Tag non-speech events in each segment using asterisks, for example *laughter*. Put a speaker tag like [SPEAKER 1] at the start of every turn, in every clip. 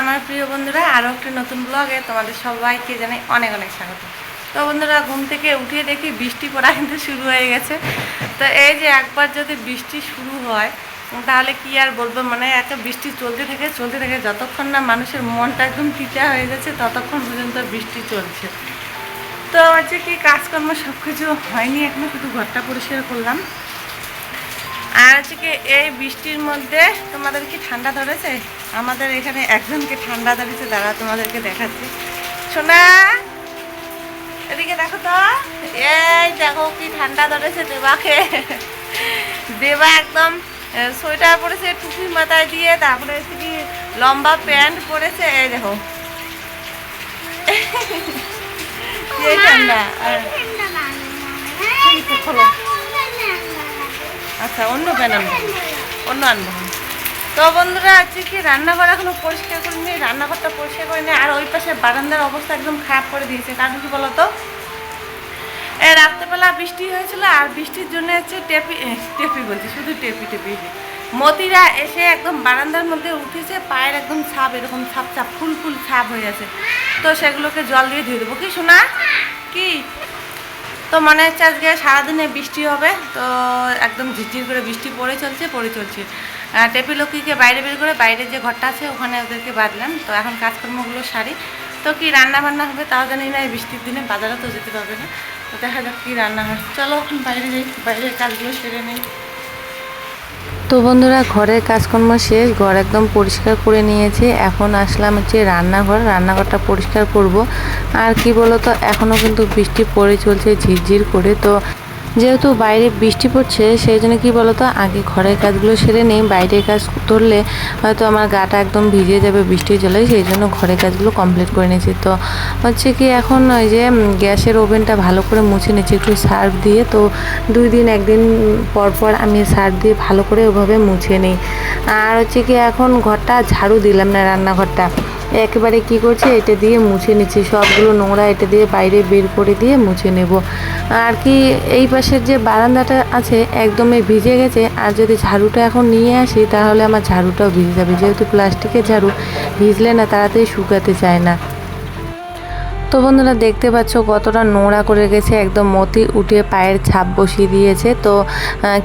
[SPEAKER 1] আমার প্রিয় বন্ধুরা, আরও একটি নতুন ব্লগে তোমাদের সবাইকে জানাই অনেক অনেক স্বাগত। তো বন্ধুরা, ঘুম থেকে উঠিয়ে দেখি বৃষ্টি পড়া কিন্তু শুরু হয়ে গেছে। তো এই যে একবার যদি বৃষ্টি শুরু হয়, তাহলে কি আর বলব? মানে একটা বৃষ্টি চলতে থাকে চলতে থাকে, যতক্ষণ না মানুষের মনটা একদম টিচা হয়ে যাচ্ছে, ততক্ষণ পর্যন্ত বৃষ্টি চলছে। তো হচ্ছে কি কাজকর্ম সব কিছু হয়নি? এখনও শুধু ঘরটা পরিষ্কার করলাম। আর হচ্ছে কি এই বৃষ্টির মধ্যে তোমাদের কি ঠান্ডা ধরেছে? আমাদের এখানে একজনকে ঠান্ডা ধরেছে দাঁড়া তোমাদেরকে দেখাচ্ছি। শোনা এদিকে দেখো তো। এই দেখো কি ঠান্ডা ধরেছে দেবাকে দেবা একদম সোয়েটার পরেছে টুপি মাথায় দিয়ে তারপরে হচ্ছে কি লম্বা প্যান্ট পরেছে এই দেখো। ঠান্ডা খোলো। আচ্ছা অন্য প্যান আনব? অন্য আনব। তো বন্ধুরা, আজকে কি রান্নাঘর এখনও পরিষ্কার করিনি? রান্নাঘরটা পরিষ্কার করিনি, আর ওই পাশে বারান্দার অবস্থা একদম খারাপ করে দিয়েছে। কারণ কি বলতো? রাত্রেবেলা বৃষ্টি হয়েছিল, আর বৃষ্টির জন্য হচ্ছে টেপি টেপি বলছি, শুধু টেপি টেপি। মতিরা এসে একদম বারান্দার মধ্যে উঠেছে, পায়ের একদম ছাপ, এরকম ছাপ ছাপ, ফুল ফুল ছাপ হয়ে আছে তো সেগুলোকে জল দিয়ে ধুয়ে দেবো। কি শোনা কি? তো মনে হচ্ছে আজকে সারাদিনে বৃষ্টি হবে তো একদম ঝিরঝির করে বৃষ্টি পড়ে চলছে পড়ে চলছে। আহ, টেপি লক্ষ্মীকে বাইরে বের করে বাইরে যে ঘরটা আছে ওখানে ওদেরকে বাঁধলাম। তো এখন কাজকর্মগুলো সারি। তো কি রান্না বান্না হবে তাও জানি না এই বৃষ্টির দিনে বাজারে তো যেতে পারবে না। তো দেখা যাক কী রান্না হয়। চলো বাইরে যাই বাইরের কাজগুলো সেরে নেই।
[SPEAKER 2] তো বন্ধুরা, ঘরের কাজকর্ম শেষ, ঘর একদম পরিষ্কার করে নিয়েছি। এখন আসলাম হচ্ছে রান্নাঘর, রান্নাঘরটা পরিষ্কার করব। আর কি বলো তো এখনও কিন্তু বৃষ্টি পড়ে চলছে, ঝিরঝির করে। তো যেহেতু বাইরে বৃষ্টি পড়ছে, সেই জন্য কী বলো তো আগে ঘরের কাজগুলো সেরে নেই বাইরের কাজ ধরলে হয়তো আমার গাটা একদম ভিজে যাবে বৃষ্টির জলে সেই জন্য ঘরের কাজগুলো কমপ্লিট করে নিয়েছি। তো হচ্ছে কি, এখন ওই যে গ্যাসের ওভেনটা ভালো করে মুছে নিচ্ছি একটু সার্ফ দিয়ে। তো দুই দিন, একদিন পর পর আমি সার্ফ দিয়ে ভালো করে ওভাবে মুছে নিই। আর হচ্ছে কি, এখন ঘরটা ঝাড়ু দিলাম না রান্নাঘরটা। একেবারে কি করছে, এটা দিয়ে মুছে নিচ্ছি। সবগুলো নোংরা এটা দিয়ে বাইরে বের করে দিয়ে মুছে নেব। আর কি, এই পাশের যে বারান্দাটা আছে, একদমই ভিজে গেছে। আর যদি ঝাড়ুটা এখন নিয়ে আসি, তাহলে আমার ঝাড়ুটাও ভিজে যাবে। যেহেতু প্লাস্টিকের ঝাড়ু, ভিজলে না তাড়াতাড়ি শুকাতে চায় না। তো বন্ধুরা দেখতে পাচ্ছ কতটা নোংরা করে গেছে একদম মতি উঠে পায়ের ছাপ বসিয়ে দিয়েছে। তো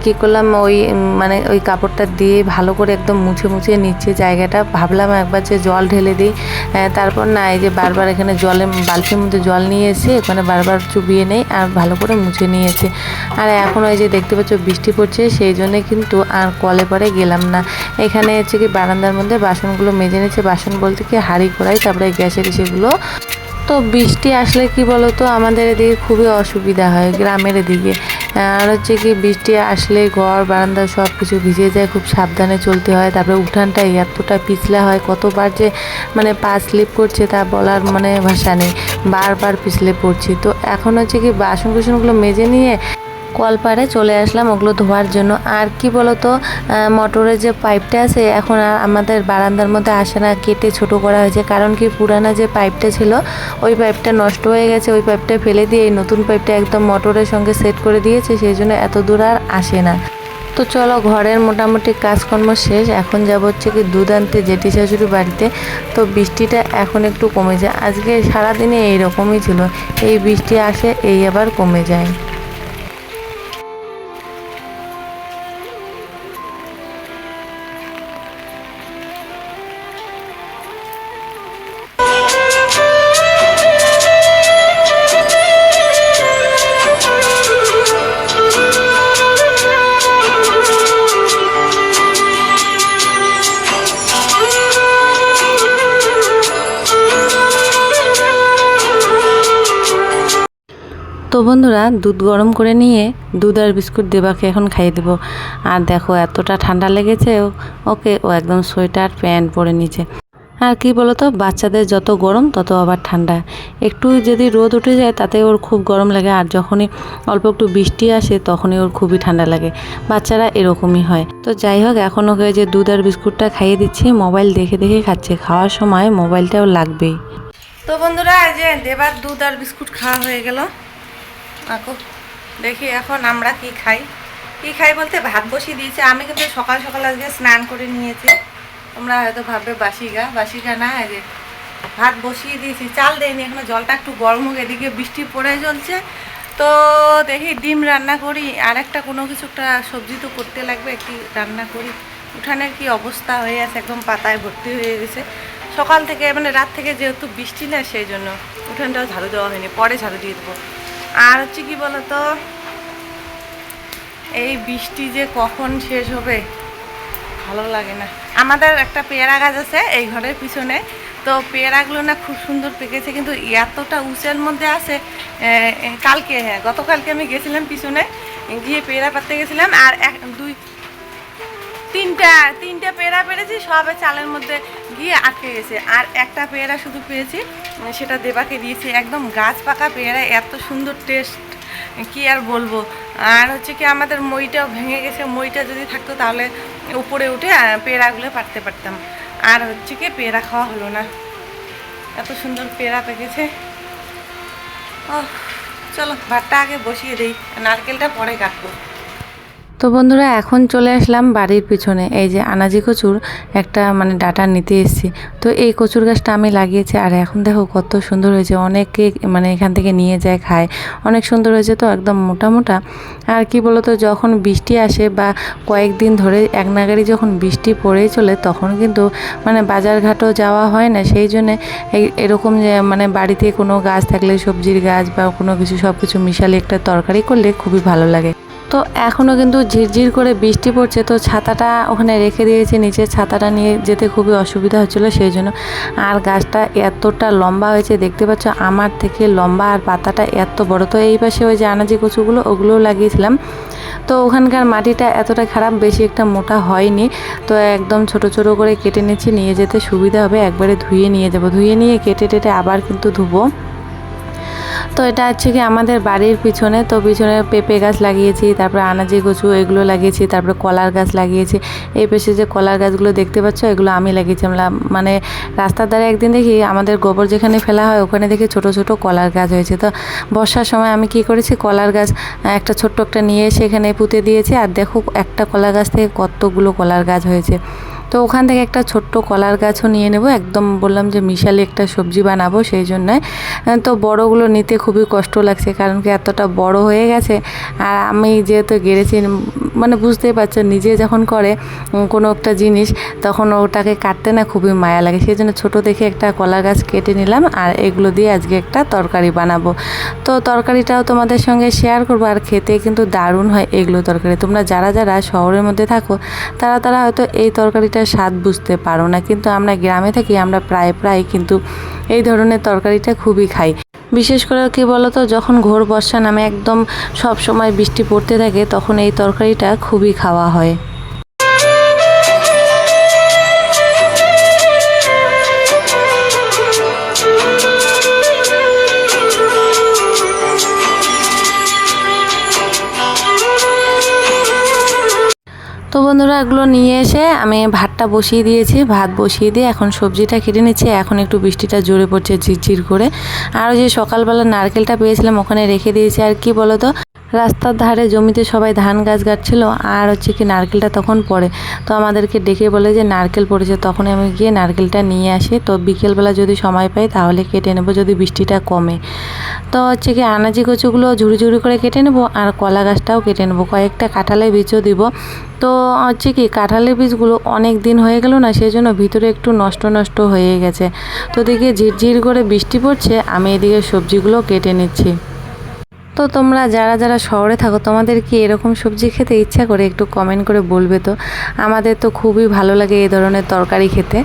[SPEAKER 2] কি করলাম ওই মানে ওই কাপড়টা দিয়ে ভালো করে একদম মুছে মুছে নিচ্ছে জায়গাটা। ভাবলাম একবার যে জল ঢেলে দিই। তারপর না, এই যে বারবার এখানে জলে, বালতির মধ্যে জল নিয়ে এসে ওখানে বারবার চুবিয়ে নেই আর ভালো করে মুছে নিয়েছে। আর এখন ওই যে দেখতে পাচ্ছ বৃষ্টি পড়ছে, সেই জন্য কিন্তু আর কলে পরে গেলাম না। এখানে হচ্ছে কি বারান্দার মধ্যে বাসনগুলো মেজে নিচ্ছে বাসন বলতে কি হাঁড়ি, কড়াই, তারপরে গ্যাসের সেগুলো তো বৃষ্টি আসলে কি বলতো, আমাদের এদিকে খুবই অসুবিধা হয় গ্রামের এদিকে। আর হচ্ছে কি বৃষ্টি আসলে ঘর, বারান্দা সব কিছু ভিজে যায়, খুব সাবধানে চলতে হয়। তারপরে উঠানটা এতটা পিছলা হয়, কতবার যে মানে পা স্লিপ করছে তা বলার মানে ভাষা নেই। বারবার পিছলে পড়ছি। তো এখন হচ্ছে কি বাসন কুসনগুলো মেজে নিয়ে কলপাড়ে চলে আসলাম ওগুলো ধোয়ার জন্য। আর কি বলতো মোটরের যে পাইপটা আছে, এখন আর আমাদের বারান্দার মধ্যে আসে না, কেটে ছোট করা হয়েছে। কারণ কি, পুরানা যে পাইপটা ছিল, ওই পাইপটা নষ্ট হয়ে গেছে, ওই পাইপটা ফেলে দিয়ে এই নতুন পাইপটা একদম মোটরের সঙ্গে সেট করে দিয়েছে, সেই জন্য এত দূর আর আসে না। তো চলো, ঘরের মোটামুটি কাজকর্ম শেষ। এখন যাব হচ্ছে কি দুধ আনতে জেঠি শাশুড়ি বাড়িতে। তো বৃষ্টিটা এখন একটু কমে যায়। আজকে সারাদিনে এইরকমই ছিল। এই বৃষ্টি আসে, এই আবার কমে যায়। বন্ধুরা, দুধ গরম করে নিয়ে দুধ আর বিস্কুট দেবাকে এখন খাইয়ে দেবো। আর দেখো, এতটা ঠান্ডা লেগেছে, ওকে, ও একদম সোয়েটার, প্যান্ট পরে নিচে। আর কি বলতো, বাচ্চাদের যত গরম, তত আবার ঠান্ডা। একটু যদি রোদ উঠে যায়, তাতে ওর খুব গরম লাগে। আর যখনই অল্প একটু বৃষ্টি আসে, তখনই ওর খুবই ঠান্ডা লাগে। বাচ্চারা এরকমই হয়। তো যাই হোক, এখন ওকে যে দুধ আর বিস্কুটটা খাইয়ে দিচ্ছি। মোবাইল দেখে দেখে খাচ্ছে। খাওয়ার সময় মোবাইলটাও লাগবেই।
[SPEAKER 1] তো বন্ধুরা, এই যে দেবার দুধ আর বিস্কুট খাওয়া হয়ে গেল। আকো দেখি এখন আমরা কি খাই। কি খাই বলতে ভাত বসিয়ে দিয়েছি। আমি কিন্তু সকাল সকাল আজকে স্নান করে নিয়েছি। তোমরা হয়তো ভাববে বাসিগা। বাসিগা না, এই যে ভাত বসিয়ে দিয়েছি। চাল দেয়নি এখনও জলটা একটু গরম হোক, এদিকে বৃষ্টি পড়ে চলছে। তো দেখি ডিম রান্না করি। আর একটা কোনো কিছু একটা সবজি তো করতে লাগবে, একটি রান্না করি। উঠানের কি অবস্থা হয়ে আছে, একদম পাতায় ভর্তি হয়ে গেছে। সকাল থেকে মানে রাত থেকে যেহেতু বৃষ্টি না, সেই জন্য উঠানটাও ঝাড়ু দেওয়া হয়নি। পরে ঝাড়ু দিয়ে দেবো। আর হচ্ছে কি বলতো? এই বৃষ্টি যে কখন শেষ হবে, ভালো লাগে না। আমাদের একটা পেয়ারা গাছ আছে এই ঘরের পিছনে। তো পেয়ারাগুলো না খুব সুন্দর পেকেছে, কিন্তু এতটা উঁচের মধ্যে আছে কালকে হ্যাঁ গতকালকে আমি গেছিলাম পিছনে, গিয়ে পেয়ারা পাততে গেছিলাম, আর এক, দুই, তিনটা তিনটা পেয়ারা পেরেছি, সবে চালের মধ্যে গিয়ে আটকে গেছে। আর একটা পেয়ারা শুধু পেয়েছি সেটা দেবাকে দিয়েছি। একদম গাছ পাকা পেয়ারা, এত সুন্দর টেস্ট কি আর বলব? আর হচ্ছে কি আমাদের মইটাও ভেঙে গেছে। মইটা যদি থাকতো তাহলে উপরে উঠে পেয়ারাগুলো পারতে পারতাম। আর হচ্ছে কি পেয়ারা খাওয়া হলো না। এত সুন্দর পেয়ারা পেকেছে। ও চলো, ভাতটা আগে বসিয়ে দিই। নারকেলটা পরে কাটবো।
[SPEAKER 2] তো বন্ধুরা, এখন চলে আসলাম বাড়ির পিছনে। এই যে আনাজি কচুর একটা মানে ডাটা নিতে এসেছি। তো এই কচুর গাছটা আমি লাগিয়েছি আর এখন দেখো কত সুন্দর হয়েছে। অনেকে মানে এখান থেকে নিয়ে যায়, খায়। অনেক সুন্দর হয়েছে তো, একদম মোটা মোটা। আর কি বলতো, যখন বৃষ্টি আসে বা কয়েকদিন ধরে এক নাগাড়ি যখন বৃষ্টি পড়েই চলে, তখন কিন্তু মানে বাজারঘাটও যাওয়া হয় না। সেই জন্যে এরকম যে মানে বাড়িতে কোনো গাছ থাকলে সবজির গাছ বা কোনো কিছু সব কিছু মিশালে একটা তরকারি করলে খুবই ভালো লাগে। তো এখনও কিন্তু ঝিরঝির করে বৃষ্টি পড়ছে, তো ছাতাটা ওখানে রেখে দিয়েছি নিচে ছাতাটা নিয়ে যেতে খুবই অসুবিধা হচ্ছিল সেই জন্য আর গাছটা এতটা লম্বা হয়েছে, দেখতে পাচ্ছ আমার থেকে লম্বা আর পাতাটা এত বড়। তো এই পাশে ওই যে আনাজি কচুগুলো, ওগুলোও লাগিয়েছিলাম। তো ওখানকার মাটিটা এতটা খারাপ, বেশি একটা মোটা হয়নি। তো একদম ছোট ছোট করে কেটে নিচ্ছি, নিয়ে যেতে সুবিধা হবে। একবারে ধুয়ে নিয়ে যাব। ধুয়ে নিয়ে কেটে টেটে আবার কিন্তু ধুবো। তো এটা হচ্ছে কি আমাদের বাড়ির পিছনে, তো পিছনে পেঁপে গাছ লাগিয়েছি, তারপরে আনাজি কচু এগুলো লাগিয়েছি, তারপরে কলার গাছ লাগিয়েছি। এই পেশে যে কলার গাছগুলো দেখতে পাচ্ছ, এগুলো আমি লাগিয়েছি। আমরা মানে রাস্তার ধারে একদিন দেখি আমাদের গোবর যেখানে ফেলা হয়, ওখানে দেখি ছোট ছোট কলার গাছ হয়েছে। তো বর্ষার সময় আমি কি করেছি, কলার গাছ একটা ছোট্ট একটা নিয়ে এসে এখানে পুঁতে দিয়েছি। আর দেখো একটা কলা গাছ থেকে কতগুলো কলার গাছ হয়েছে। তো ওখান থেকে একটা ছোট্ট কলার গাছও নিয়ে নেব। একদম বললাম যে মিশালি একটা সবজি বানাবো সেই জন্যে। তো বড়গুলো নিতে খুবই কষ্ট লাগছে কারণ কি এতটা বড় হয়ে গেছে। আর আমি যেহেতু গেড়েছি মানে বুঝতেই পারছ, নিজে যখন করে কোনো একটা জিনিস, তখন ওটাকে কাটতে না খুবই মায়া লাগে। সেই জন্য ছোটো দেখে একটা কলার গাছ কেটে নিলাম আর এগুলো দিয়ে আজকে একটা তরকারি বানাবো। তো তরকারিটাও তোমাদের সঙ্গে শেয়ার করব আর খেতে কিন্তু দারুণ হয় এগুলো তরকারি। তোমরা যারা যারা শহরের মধ্যে থাকো, তারা তারা হয়তো এই তরকারিটার স্বাদ বুঝতে পারো না। কিন্তু আমরা গ্রামে থাকি, আমরা প্রায় প্রায় কিন্তু এই ধরনের তরকারিটা খুবই খাই। বিশেষ করে কি বলতো, যখন ঘোর বর্ষা নামে একদম সব সময় বৃষ্টি পড়তে থাকে, তখন এই তরকারিটা খুবই খাওয়া হয়। তো বন্ধুরা, এগুলো নিয়ে এসে আমি ভাতটা বসিয়ে দিয়েছি। ভাত বসিয়ে দিয়ে এখন সবজিটা কেটে নিচ্ছি। এখন একটু বৃষ্টিটা জোরে পড়ছে ঝিরঝির করে। আর ওই যে সকালবেলা নারকেলটা পেয়েছিলাম, ওখানে রেখে দিয়েছি। আর কি বলতো, রাস্তার ধারে জমিতে সবাই ধান গাছ গাড়ছিল আর হচ্ছে কি নারকেলটা তখন পড়ে। তো আমাদেরকে ডেকে বলে যে, নারকেল পড়েছে। তখন আমি গিয়ে নারকেলটা নিয়ে আসি। তো বিকেলবেলা যদি সময় পাই, তাহলে কেটে নেব যদি বৃষ্টিটা কমে। তো হচ্ছে কি আনাজি কচুগুলো ঝুড়ি ঝুড়ি করে কেটে নেব, আর কলা গাছটাও কেটে নেব। কয়েকটা কাঁঠালে বীজও দিব। তো হচ্ছে কি, কাঁঠালের বীজগুলো অনেক দিন হয়ে গেল না সেই জন্য ভিতরে একটু নষ্ট নষ্ট হয়ে গেছে। তো দেখি ঝিরঝির করে বৃষ্টি পড়ছে, আমি এদিকে সবজিগুলো কেটে নিচ্ছি। তো তোমরা যারা যারা শহরে থাকো, তোমাদের কি এরকম সবজি খেতে ইচ্ছা করে? একটু কমেন্ট করে বলবে তো। আমাদের তো খুবই ভালো লাগে এই ধরনের তরকারি খেতে।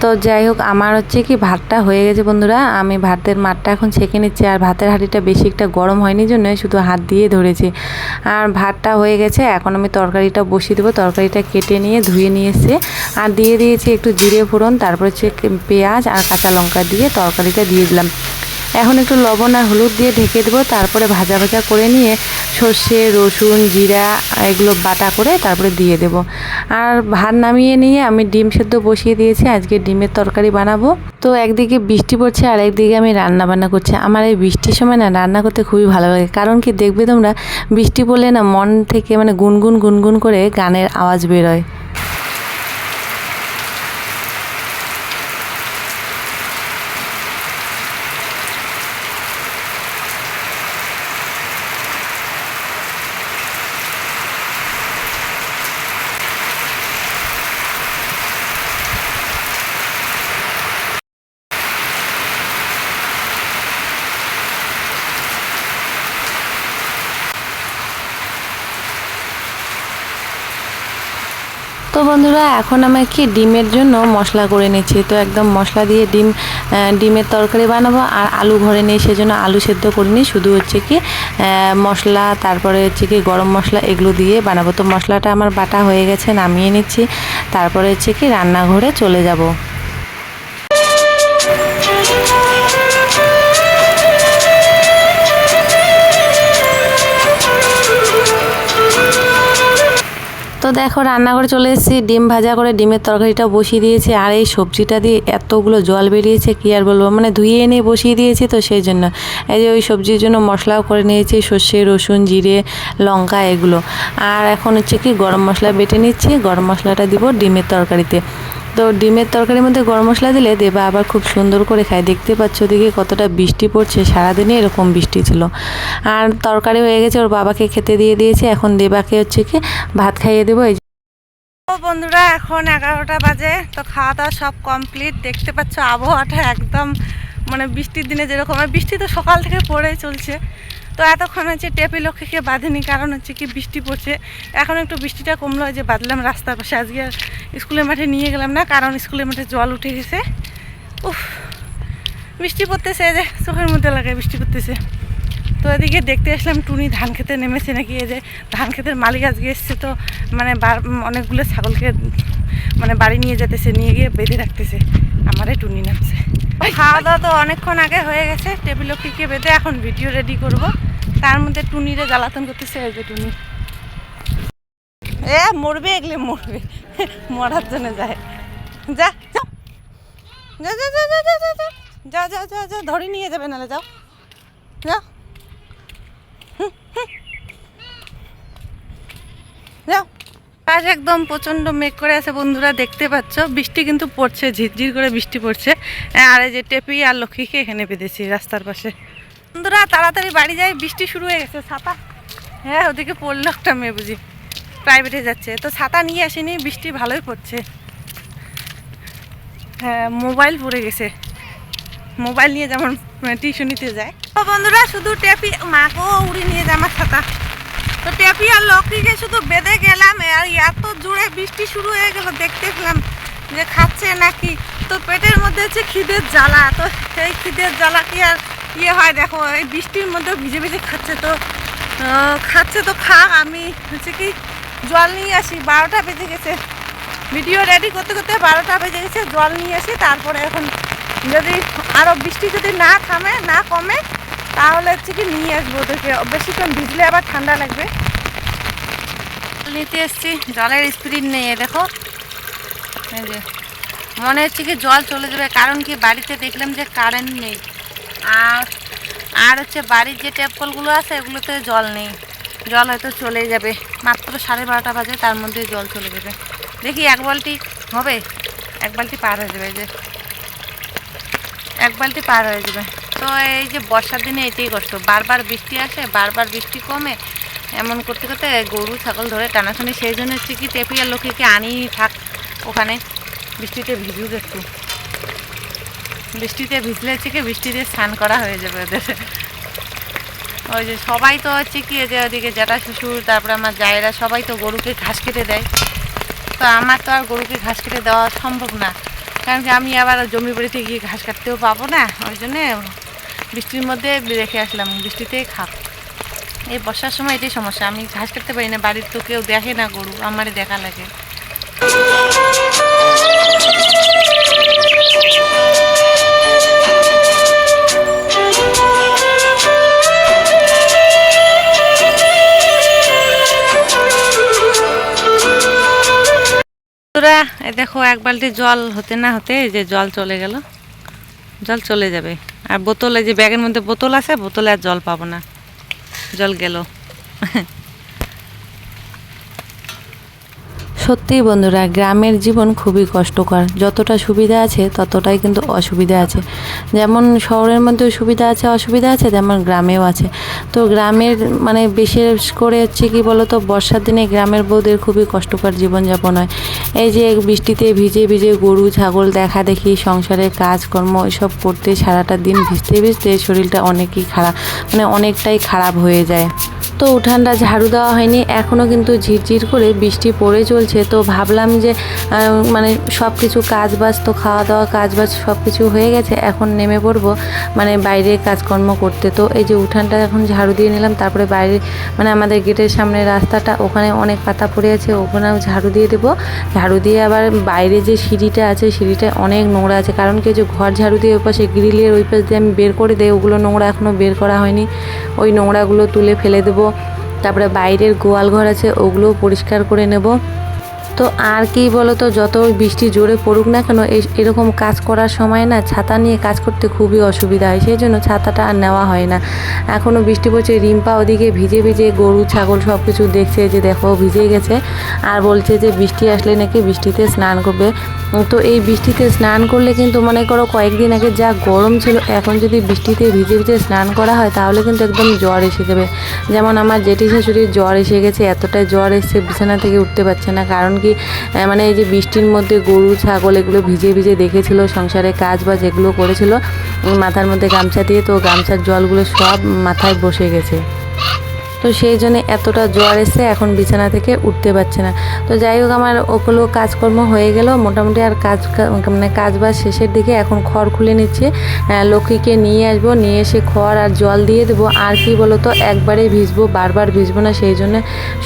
[SPEAKER 2] তো যাই হোক, আমার হচ্ছে কি ভাতটা হয়ে গেছে বন্ধুরা। আমি ভাতের মাঠটা এখন ছেঁকে নিচ্ছি আর ভাতের হাঁড়িটা বেশি একটা গরম হয়নি জন্য শুধু হাত দিয়ে ধরেছি। আর ভাতটা হয়ে গেছে, এখন আমি তরকারিটা বসিয়ে দেবো। তরকারিটা কেটে নিয়ে ধুয়ে নিয়ে এসে আর দিয়ে দিয়েছি একটু জিরে ফোড়ন, তারপর হচ্ছে পেঁয়াজ আর কাঁচা লঙ্কা দিয়ে তরকারিটা দিয়ে দিলাম। এখন একটু লবণ আর হলুদ দিয়ে ঢেকে দেবো। তারপরে ভাজা ভাজা করে নিয়ে সর্ষে, রসুন, জিরা, এগুলো বাটা করে তারপরে দিয়ে দেব। আর ভাত নামিয়ে নিয়ে আমি ডিম সেদ্ধ বসিয়ে দিয়েছি। আজকে ডিমের তরকারি বানাবো। তো একদিকে বৃষ্টি পড়ছে আর একদিকে আমি রান্না বান্না করছি। আমার এই বৃষ্টির সময় না রান্না করতে খুবই ভালো লাগে। কারণ কি দেখবে তোমরা, বৃষ্টি পড়লে না মন থেকে মানে গুনগুন গুনগুন করে গানের আওয়াজ বেরোয়। বন্ধুরা, এখন আমি কি ডিমের জন্য মশলা করে নিচ্ছি? তো একদম মশলা দিয়ে ডিম ডিমের তরকারি বানাবো আর আলু ঘরে নিয়ে সেজন্য আলু সেদ্ধ করিনি শুধু হচ্ছে কি মশলা, তারপরে হচ্ছে কি গরম মশলা এগুলো দিয়ে বানাবো। তো মশলাটা আমার বাটা হয়ে গেছে, নামিয়ে নিচ্ছি। তারপরে হচ্ছে কি রান্নাঘরে চলে যাব। তো দেখো, রান্নাঘরে চলে এসেছি। ডিম ভাজা করে ডিমের তরকারিটা বসিয়ে দিয়েছি, আর এই সবজিটা দিয়ে এতগুলো জল বেরিয়েছে, কী আর বলব? মানে ধুয়ে এনে বসিয়ে দিয়েছি তো সেই জন্য। এই যে ওই সবজির জন্য মশলাও করে নিয়েছি, সর্ষে, রসুন, জিরে, লঙ্কা, এগুলো। আর এখন হচ্ছে কি, গরম মশলা বেটে নিচ্ছি, গরম মশলাটা দিব ডিমের তরকারিতে। তো ডিমের তরকারির মধ্যে গরম মশলা দিলে দেবা আবার খুব সুন্দর করে খায়। দেখতে পাচ্ছ ওদিকে কতটা বৃষ্টি পড়ছে। সারাদিনই এরকম বৃষ্টি ছিল। আর তরকারি হয়ে গেছে, ওর বাবাকে খেতে দিয়ে দিয়েছে। এখন দেবাকে হচ্ছে কি ভাত খাইয়ে দেবো। এই
[SPEAKER 1] বন্ধুরা, এখন এগারোটা বাজে। তো খাওয়া দাওয়া সব কমপ্লিট। দেখতে পাচ্ছ আবহাওয়াটা একদম মানে বৃষ্টির দিনে যেরকম। বৃষ্টি তো সকাল থেকে পড়েই চলছে। তো এতক্ষণ হচ্ছে টেপি লক্ষ্মীকে বাঁধেনি কারণ হচ্ছে কি বৃষ্টি পড়ছে। এখন একটু বৃষ্টিটা কমলো যে বাঁধলাম রাস্তার পাশে। আজকে আর স্কুলের মাঠে নিয়ে গেলাম না কারণ স্কুলের মাঠে জল উঠে গেছে। উফ বৃষ্টি পড়তেছে যে চোখের মধ্যে লাগে বৃষ্টি পড়তেছে। তো এদিকে দেখতে আসলাম টুনি ধান খেতে নেমেছে নাকি এই যে ধান খেতের মালিক আজকে এসছে তো মানে অনেকগুলো ছাগলকে মানে বাড়ি নিয়ে যেতেছে নিয়ে গিয়ে বেঁধে রাখতেছে। আমারে টুনি নামছে। খাওয়া দাওয়া তো অনেকক্ষণ আগে হয়ে গেছে টেবিল কে বেঁধে এখন ভিডিও রেডি করব। তার মধ্যে টুনিরে জ্বালাতন করতেছে, এই যে টুনি। এ, মরবে, এগুলো মরবে। মরার জন্য যায়। যা যা। যা যা যা যা যা যা যা। যা যা যা ধরে নিয়ে যাবে, নালে যাও। যাও যাও। আজ একদম প্রচণ্ড মেঘ করে আছে, বন্ধুরা, দেখতে পাচ্ছ। বৃষ্টি কিন্তু পড়ছে, ঝিরঝির করে বৃষ্টি পড়ছে। আর এই যে টেপি আর লক্ষ্মীকে এখানে বেঁধেছি রাস্তার পাশে। বন্ধুরা তাড়াতাড়ি বাড়ি যাই, বৃষ্টি শুরু হয়ে গেছে, ছাতা। হ্যাঁ ওদিকে পড়ল একটা মেয়ে বুঝি প্রাইভেটে যাচ্ছে। তো ছাতা নিয়ে আসেনি, বৃষ্টি ভালোই পড়ছে। হ্যাঁ মোবাইল পড়ে গেছে। মোবাইল নিয়ে যেমন টিউশনিতে যায়। তো বন্ধুরা, শুধু টেপি মাকেও উড়ে নিয়ে যায় আমার ছাতা। তো টেপি আর লক্ষ্মীকে শুধু বেঁধে গেলাম, আর এত জোরে বৃষ্টি শুরু হয়ে গেল, দেখতে পেলাম যে খাচ্ছে নাকি। তো পেটের মধ্যে হচ্ছে খিদের জ্বালা, তো সেই খিদের জ্বালা কি আর ইয়ে হয়, দেখো, এই বৃষ্টির মধ্যে ভিজে ভিজে খাচ্ছে তো খাচ্ছে তো খাক। আমি হচ্ছে কি, জল নিয়ে আসি, বারোটা বেজে গেছে। ভিডিও রেডি করতে করতে বারোটা বেজে গেছে, জল নিয়ে আসি, তারপরে এখন যদি আরও বৃষ্টি যদি না থামে, না কমে, তাহলে হচ্ছে কি নিয়ে আসব ওদেরকে। বেশিক্ষণ ভিজলে আবার ঠান্ডা লাগবে। নিতে এসছি, জলের স্পিড নেই দেখো। মনে হচ্ছে কি জল চলে যাবে, কারণ কি বাড়িতে দেখলাম যে কারেন্ট নেই। আর আর হচ্ছে বাড়ির যে ট্যাপ কলগুলো আছে, এগুলোতে জল নেই। জল হয়তো চলে যাবে। মাত্র সাড়ে বারোটা বাজে, তার মধ্যে জল চলে যাবে। দেখি এক বালতি হবে? এক বালতি পার হয়ে যাবে যে। এক বালতি পার হয়ে যাবে। তো এই যে বর্ষার দিনে এটাই কষ্ট। বারবার বৃষ্টি আসে, বারবার বৃষ্টি কমে, এমন করতে করতে গরু, ছাগল ধরে টানাটানি। সেই জন্য হচ্ছে কি টেপি আর লোককে আনি থাক ওখানে। বৃষ্টিতে ভিজুক একটু। বৃষ্টিতে ভিজলে হচ্ছে কি বৃষ্টিতে স্নান করা হয়ে যাবে ওদের। ওই যে সবাই তো হচ্ছে কি যে ওদিকে জ্যাঠা শ্বশুর, তারপরে আমার জায়েরা সবাই তো গরুকে ঘাস কেটে দেয়। তো আমার তো আর গরুকে ঘাস কেটে দেওয়া সম্ভব না। কারণ কি আমি আবার জমি বাড়িতে গিয়ে ঘাস কাটতেও পাবো না, ওই জন্যে বৃষ্টির মধ্যে রেখে আসলাম বৃষ্টিতেই খাক। এই বর্ষার সময় এটাই সমস্যা, আমি ঘাস কাটতে পারি না, বাড়ির তো কেউ দেখে না গরু, আমারই দেখা লাগে। বন্ধুরা, এই দেখো, এক বালতি জল হতে না হতে এই যে জল চলে গেল। জল চলে যাবে। আর বোতলে যে ব্যাগের মধ্যে বোতল আছে, বোতলে আর জল পাবো না। জল গেল। *laughs*
[SPEAKER 2] সত্যিই বন্ধুরা, গ্রামের জীবন খুবই কষ্টকর। যতটা সুবিধা আছে, ততটাই কিন্তু অসুবিধা আছে। যেমন শহরের মধ্যেও সুবিধা আছে, অসুবিধা আছে, তেমন গ্রামেও আছে। তো গ্রামের মানে বিশেষ করে হচ্ছে কি বলতো, বর্ষার দিনে গ্রামের বউদের খুবই কষ্টকর জীবনযাপন হয়। এই যে বৃষ্টিতে ভিজে ভিজে গরু, ছাগল দেখা দেখি সংসারের কাজকর্ম, এসব করতে সারাটা দিন ভিজতে ভিজতে শরীরটা অনেকই খারাপ মানে অনেকটাই খারাপ হয়ে যায়। তো উঠানটা ঝাড়ু দেওয়া হয়নি এখনও কিন্তু ঝিরঝির করে বৃষ্টি পড়ে চলছে। তো ভাবলাম যে মানে সব কিছু কাজ বাজ তো খাওয়া দাওয়া কাজ বাজ সব কিছু হয়ে গেছে, এখন নেমে পড়ব মানে বাইরে কাজকর্ম করতে। তো এই যে উঠানটা এখন ঝাড়ু দিয়ে নিলাম, তারপরে বাইরে মানে আমাদের গেটের সামনে রাস্তাটা, ওখানে অনেক পাতা পড়ে আছে, ওখানেও ঝাড়ু দিয়ে দেবো। ঝাড়ু দিয়ে আবার বাইরে যে সিঁড়িটা আছে সিঁড়িটা অনেক নোংরা আছে, কারণ কি যে ঘর ঝাড়ু দিয়ে ওই পাশে গ্রিলের ওই পাশ দিয়ে আমি বের করে দেয় ওগুলো নোংরা এখনও বের করা হয়নি। ওই নোংরাগুলো তুলে ফেলে দেবো তারপরে বাইরের গোয়াল ঘর আছে, ওগুলোও পরিষ্কার করে নেব। তো আর কি বলো তো যত বৃষ্টি জোরে পড়ুক না কেন এরকম কাজ করার সময় না ছাতা নিয়ে কাজ করতে খুবই অসুবিধা হয়, সেই জন্য ছাতাটা আর নেওয়া হয় না। এখনও বৃষ্টি পড়ছে, রিম্পা ওদিকে ভিজে ভিজে গরু, ছাগল সব কিছু দেখছে, যে দেখো ভিজে গেছে, আর বলছে যে বৃষ্টি আসলে নাকি বৃষ্টিতে স্নান করবে। তো এই বৃষ্টিতে স্নান করলে কিন্তু মনে করো কয়েকদিন আগে যা গরম ছিল, এখন যদি বৃষ্টিতে ভিজে ভিজে স্নান করা হয় তাহলে কিন্তু একদম জ্বর এসে যাবে। যেমন আমার জেঠি শাশুড়ির জ্বর এসে গেছে, এতটাই জ্বর এসছে, বিছানা থেকে উঠতে পারছে না। কারণ কি মানে এই যে বৃষ্টির মধ্যে গরু, ছাগল এগুলো ভিজে ভিজে দেখেছিল, সংসারে কাজ বাজ এগুলো করেছিল, মাথার মধ্যে গামছা দিয়ে, তো গামছার জলগুলো সব মাথায় বসে গেছে। তো সেই জন্য এতটা জ্বর এসে এখন বিছানা থেকে উঠতে পারছে না। তো যাই হোক, আমার ওগুলো কাজকর্ম হয়ে গেল। মোটামুটি আর কাজ মানে কাজ বাজ শেষের দিকে এখন খড় খুলে নিচ্ছে। লক্ষ্মীকে নিয়ে আসব, নিয়ে এসে খড় আর জল দিয়ে দেবো। আর কি বলো তো একবারে ভিজবো, বারবার ভিজবো না, সেই জন্য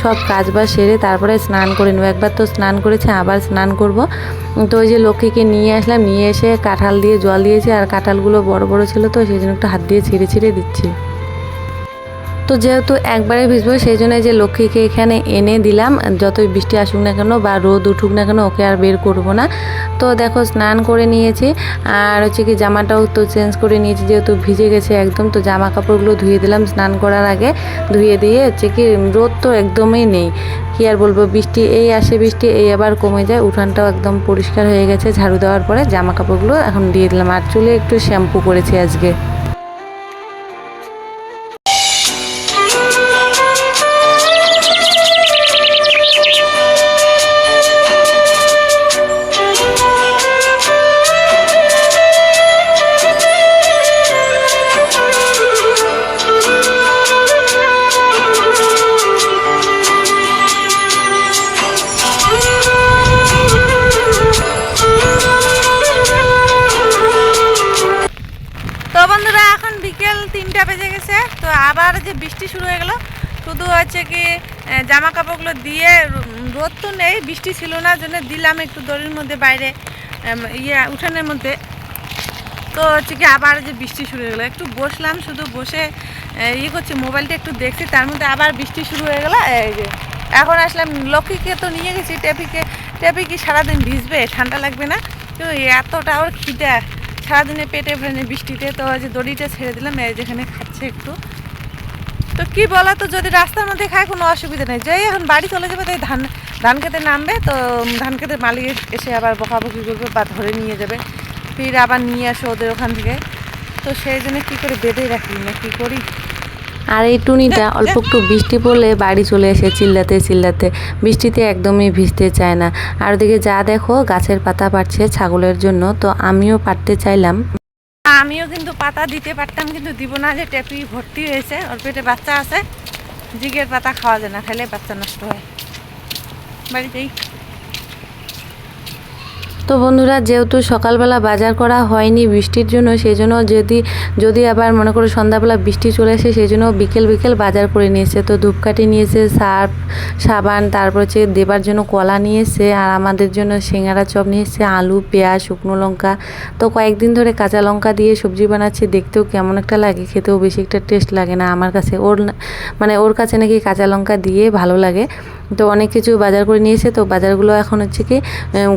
[SPEAKER 2] সব কাজ বাজ সেরে তারপরে স্নান করে নেব। একবার তো স্নান করেছে, আবার স্নান করব। তো ওই যে লক্ষ্মীকে নিয়ে আসলাম, নিয়ে এসে কাঁঠাল দিয়ে জল দিয়েছি। আর কাঁঠালগুলো বড় বড় ছিল তো, সেই জন্য একটু হাত দিয়ে ছিঁড়ে ছিঁড়ে দিচ্ছি। তো যেহেতু একবারে ভিজবো, সেই জন্য যে লক্ষ্মীকে এখানে এনে দিলাম, যতই বৃষ্টি আসুক না কেন বা রোদ উঠুক না কেন, ওকে আর বের করব না। তো দেখো, স্নান করে নিয়েছি, আর হচ্ছে কি জামাটাও তো চেঞ্জ করে নিয়েছি, যেহেতু ভিজে গেছে একদম, তো জামা কাপড়গুলো ধুয়ে দিলাম স্নান করার আগে। ধুয়ে দিয়ে হচ্ছে কি রোদ তো একদমই নেই, কি আর বলব, বৃষ্টি এই আসে বৃষ্টি, এই আবার কমে যায়, উঠানটাও একদম পরিষ্কার হয়ে গেছে, ঝাড়ু দেওয়ার পরে জামা কাপড়গুলো এখন দিয়ে দিলাম। আর চুলে একটু শ্যাম্পু করেছি আজকে।
[SPEAKER 1] জামা কাপড়গুলো দিয়ে রোদ তো নেই, বৃষ্টি ছিল না, জন্য দিলাম একটু দড়ির মধ্যে বাইরে ইয়ে উঠানের মধ্যে। তো হচ্ছে কি আবার যে বৃষ্টি শুরু হয়ে গেলো, একটু বসলাম, শুধু বসে ইয়ে করছি, মোবাইলটা একটু দেখছি, তার মধ্যে আবার বৃষ্টি শুরু হয়ে গেলো, এই যে। এখন আসলাম, লক্ষ্মীকে তো নিয়ে গেছি টেপিকে টেপি কি সারাদিন ভিজবে? ঠান্ডা লাগবে না? তো এতটা ওর খিদে সারাদিনে পেটে বৃষ্টিতে, তো যে দড়িটা ছেড়ে দিলাম যেখানে খাচ্ছে একটু। তো কি বলা তো যদি রাস্তার মধ্যে খায় কোনো অসুবিধা নেই। যেই এখন বাড়ি চলে যাবে তাই ধান ধান খেতে নামবে তো ধান খেতে মালিক এসে আবার বকাবকি করবে বা ধরে নিয়ে যাবে। ফির আবার নিয়ে আসো ওদের ওখান থেকে। তো সেই জন্য কী করে বেঁধে রাখি না কী করি?
[SPEAKER 2] আর এই টুনিটা *laughs* অল্প একটু বৃষ্টি পড়লে বাড়ি চলে এসে চিল্লাতে চিল্লাতে বৃষ্টিতে একদমই ভিজতে চায় না। আর ওদিকে যা দেখো গাছের পাতা পাড়ছে ছাগলের জন্য তো আমিও পারতে চাইলাম।
[SPEAKER 1] আমিও কিন্তু পাতা দিতে পারতাম, কিন্তু দিব না যে টেপি ভর্তি হয়েছে ওর পেটে বাচ্চা আছে, জিগের পাতা খাওয়া যায় না খেলে বাচ্চা নষ্ট হয়। বাড়িতেই।
[SPEAKER 2] তো বন্ধুরা, যেহেতু সকালবেলা বাজার করা হয়নি বৃষ্টির জন্য সেই জন্য যদি যদি আবার মনে করো সন্ধ্যাবেলা বৃষ্টি চলে আসে সেই জন্য বিকেল বিকেল বাজার করে নিয়েছে। তো ধূপকাঠি নিয়েছে, সার্ফ, সাবান, তারপর হচ্ছে দেবার জন্য কলা নিয়েছে, আর আমাদের জন্য সিঙ্গারা চপ নিয়েছে, আলু, পেঁয়াজ, শুকনো লঙ্কা। তো কয়েকদিন ধরে কাঁচা লঙ্কা দিয়ে সবজি বানাচ্ছে, দেখতেও কেমন একটা লাগে, খেতেও বেশি একটা টেস্ট লাগে না আমার কাছে। ওর মানে ওর কাছে নাকি কাঁচা লঙ্কা দিয়ে ভালো লাগে। তো অনেক কিছু বাজার করে নিয়েছে, তো বাজারগুলো এখন হচ্ছে কি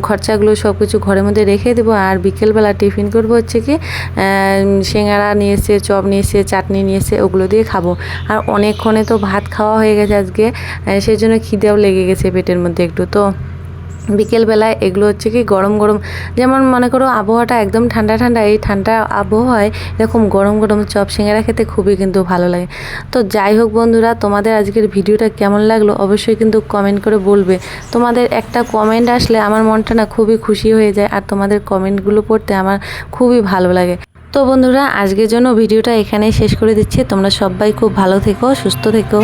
[SPEAKER 2] খরচাগুলো সব কিছু ঘরের মধ্যে রেখে দেবো। আর বিকেলবেলা টিফিন করব হচ্ছে কি সিঙ্গারা এসে, চপ নিয়ে এসে, চাটনি নিয়ে এসে, ওগুলো দিয়ে খাব। আর অনেকক্ষণে তো ভাত খাওয়া হয়ে গেছে আজকে সেই জন্য খিদেও লেগে গেছে পেটের মধ্যে একটু। তো বিকেলবেলায় এগুলো হচ্ছে কি গরম গরম, যেমন মনে করো আবহাওয়াটা একদম ঠান্ডা ঠান্ডা, এই ঠান্ডা আবহাওয়ায় এরকম গরম গরম চপ সিঙ্গারা খেতে খুবই কিন্তু ভালো লাগে। তো যাই হোক বন্ধুরা, তোমাদের আজকের ভিডিওটা কেমন লাগল অবশ্যই কিন্তু কমেন্ট করে বলবে। তোমাদের একটা কমেন্ট আসলে আমার মনটা না খুবই খুশি হয়ে যায় আর তোমাদের কমেন্টগুলো পড়তে আমার খুবই ভালো লাগে। তো বন্ধুরা, আজকের জন্য ভিডিওটা এখানেই শেষ করে দিচ্ছি। তোমরা সবাই খুব ভালো থেকো, সুস্থ থেকো।